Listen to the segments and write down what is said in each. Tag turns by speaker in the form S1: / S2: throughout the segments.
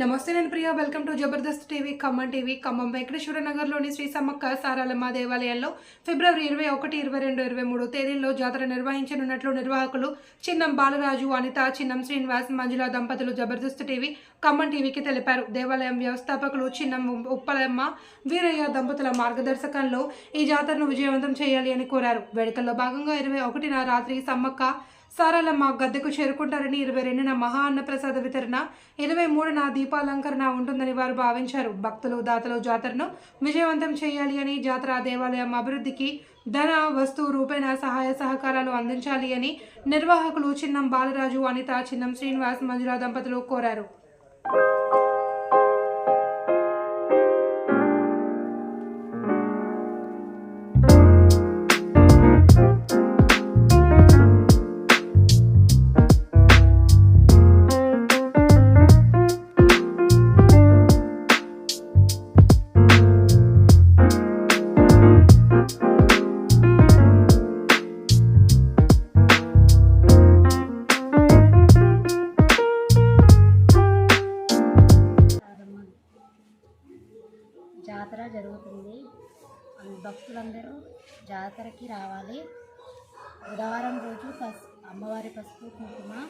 S1: నమస్తే నేను Priya. Welcome to Jabardasth TV Khammam TV Khammam Venkateswara నగర్లోని శ్రీ సమ్మక్క సారాలమ్మ దేవాలయంలో ఫిబ్రవరి ఇరవై ఒకటి ఇరవై రెండు ఇరవై మూడు తేదీల్లో జాతర నిర్వహించనున్నట్లు నిర్వాహకులు చిన్నం బాలరాజు అనిత చిన్నం శ్రీనివాస్ మంజుల దంపతులు జబర్దస్త్ టీవీ ఖమ్మం టీవీకి తెలిపారు. దేవాలయం వ్యవస్థాపకులు చిన్నం ఉప్పలమ్మ వీరయ్య దంపతుల మార్గదర్శకంలో ఈ జాతరను విజయవంతం చేయాలి అని కోరారు. వేడుకల్లో భాగంగా ఇరవై ఒకటిన రాత్రి సమ్మక్క సారాలమ్మ గద్దెకు చేరుకుంటారని ఇరవై రెండున మహా అన్నప్రసాద వితరణ ఇరవై మూడున దీపాలంకరణ ఉంటుందని వారు భావించారు. భక్తులు దాతలు జాతరను విజయవంతం చేయాలి అని జాతర దేవాలయం అభివృద్ధికి ధన వస్తు రూపేణ సహాయ సహకారాలు అందించాలి అని నిర్వాహకులు చిన్నం బాలరాజు అనిత చిన్నం శ్రీనివాస్ మంజుల దంపతులు కోరారు.
S2: భక్తులందరూ జాతరకి రావాలి. బుధవారం రోజు పసు అమ్మవారి పసుపు కుంకుమ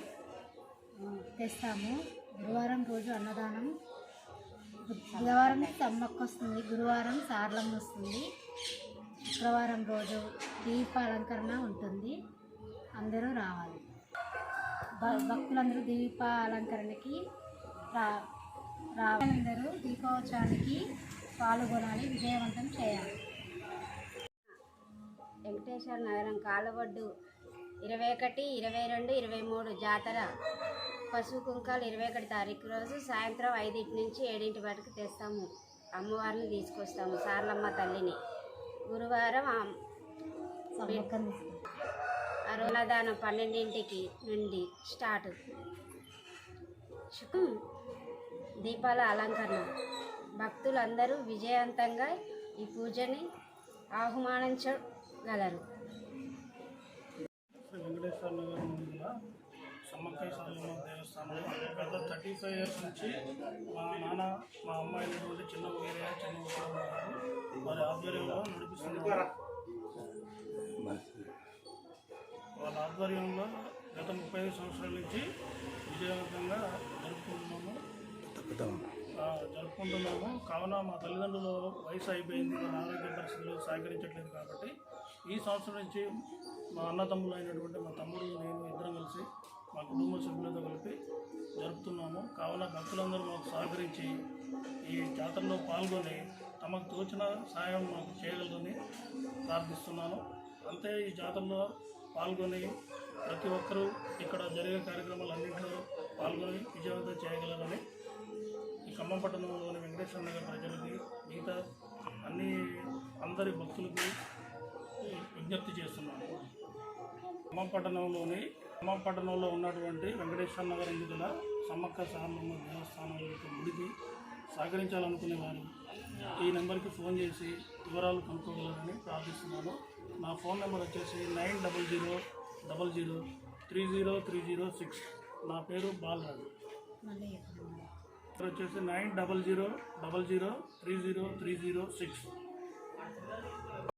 S2: తెస్తాము. గురువారం రోజు అన్నదానం. బుధవారం సమ్మక్క వస్తుంది గురువారం సార్లమ్మ వస్తుంది. శుక్రవారం రోజు దీప అలంకరణ ఉంటుంది. అందరూ రావాలి. భక్తులందరూ దీప అలంకరణకి రా రావాలందరూ దీపోత్సవానికి పాల్గొనాలి విజయవంతం చేయాలి. వెంకటేశ్వర నగరం కాలవడ్డు ఇరవై ఒకటి ఇరవై రెండు ఇరవై మూడు జాతర పశువు కుంకాలు ఇరవై ఒకటి తారీఖు రోజు సాయంత్రం ఐదింటి నుంచి ఏడింటి వరకు తెస్తాము. అమ్మవారిని తీసుకొస్తాము. సార్లమ్మ తల్లిని. గురువారం ఆ- పన్నెండింటికి నుండి స్టార్ట్. శుకం దీపాల అలంకరణ. భక్తులందరూ విజయవంతంగా ఈ పూజని ఆహ్వానించ
S3: శ్రీ వెంకటేశ్వర నగర్ జిల్లా సమ్మక్కయ్య దేవస్థానంలో గత థర్టీ ఫైవ్ ఇయర్స్ నుంచి మా నాన్న మా అమ్మాయి అయినటువంటి చిన్న వీరయ్య చిన్న వారి ఆధ్వర్యంలో నడిపిస్తున్నారు. వాళ్ళ ఆధ్వర్యంలో గత ముప్పై ఐదు సంవత్సరాల నుంచి విజయవంతంగా జరుపుకుంటున్నాము. జరుపుకుంటున్నాము. కావున మా తల్లిదండ్రులు వయసు అయిపోయింది. వాళ్ళ ఆరోగ్య పరిస్థితులు సహకరించట్లేదు కాబట్టి ఈ సంవత్సరం నుంచి మా అన్నతమ్ములు అయినటువంటి మా తమ్ముడు నేను ఇద్దరం కలిసి మా కుటుంబ సభ్యులతో కలిపి జరుపుతున్నాము. కావున భక్తులందరూ మాకు సహకరించి ఈ జాతరలో పాల్గొని తమకు తోచిన సాయం మాకు చేయగలరని ప్రార్థిస్తున్నాను. అంతే ఈ జాతరలో పాల్గొని ప్రతి ఒక్కరూ ఇక్కడ జరిగే కార్యక్రమాలన్నింటిలో పాల్గొని విజయవంతం చేయగలరని ఈ ఖమ్మం పట్టణంలోని వెంకటేశ్వర నగర్ ప్రజలకి మిగతా అన్ని అందరి భక్తులకు విజ్ఞప్తి చేస్తున్నాను. ఖమ్మం పట్టణంలోని ఖమ్మం పట్టణంలో ఉన్నటువంటి వెంకటేశ్వర నగర్ గల సమ్మక్క సారమ్మ దేవస్థానం యొక్క గుడికి సహకరించాలనుకునే వారు ఈ నెంబర్కి ఫోన్ చేసి వివరాలు కనుక్కోగలరని ప్రార్థిస్తున్నాను. నా ఫోన్ నెంబర్ వచ్చేసి nine double zero double zero three zero three zero six. నా పేరు బాలరాజు. వచ్చేసి nine double zero double zero three zero three zero six.